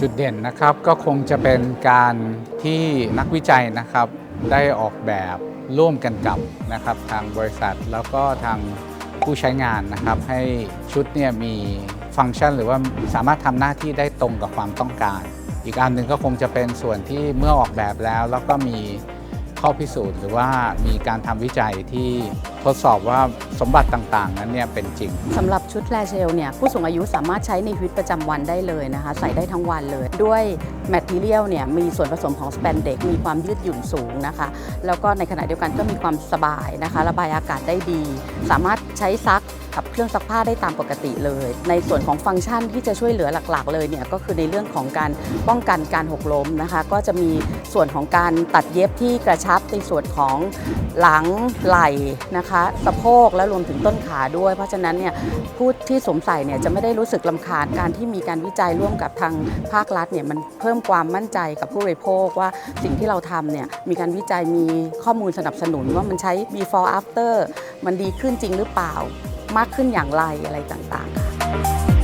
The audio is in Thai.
จุดเด่นนะครับก็คงจะเป็นการที่นักวิจัยนะครับได้ออกแบบร่วมกันกับนะครับทางบริษัทแล้วก็ทางผู้ใช้งานนะครับให้ชุดเนี่ยมีฟังก์ชันหรือว่าสามารถทำหน้าที่ได้ตรงกับความต้องการ อีกอันหนึ่งก็คงจะเป็นส่วนที่เมื่อออกแบบแล้ว แล้วก็มี ข้อพิสูจน์หรือว่ามีการทำวิจัยที่ทดสอบว่าสมบัติต่างๆ นั้นเนี่ยเป็นจริง สำหรับชุดแลเชลเนี่ยผู้สูงอายุสามารถใช้ในชีวิตประจำวันได้เลยนะคะ ใส่ได้ทั้งวันเลย ด้วยแมทเทียลเนี่ยมีส่วนผสมของส p ปนเด็กมีความยืดหยุ่นสูงนะคะ แล้วก็ในขณะเดียวกันก็มีความสบายนะคะ ระบายอากาศได้ดี สามารถใช้ซัก กับเครื่องซักผ้าได้ตามปกติเลย ในส่วนของฟังก์ชันที่จะช่วยเหลือหลักๆ เลยเนี่ยก็คือในเรื่องของการป้องกันการหกล้มนะคะก็จะมีส่วนของการตัดเย็บที่กระชับในส่วนของหลังไหล่นะคะสะโพกและรวมถึงต้นขาด้วย เพราะฉะนั้นเนี่ยผู้ที่สวมใส่เนี่ยจะไม่ได้รู้สึกลำคาญการที่มีการวิจัยร่วมกับทางภาครัฐเนี่ยมันเพิ่มความมั่นใจกับผู้บริโภคว่าสิ่งที่เราทำเนี่ยมีการวิจัยมีข้อมูลสนับสนุนว่ามันใช้ before after มันดีขึ้นจริงหรือเปล่า มากขึ้นอย่างไรอะไรต่างๆค่ะ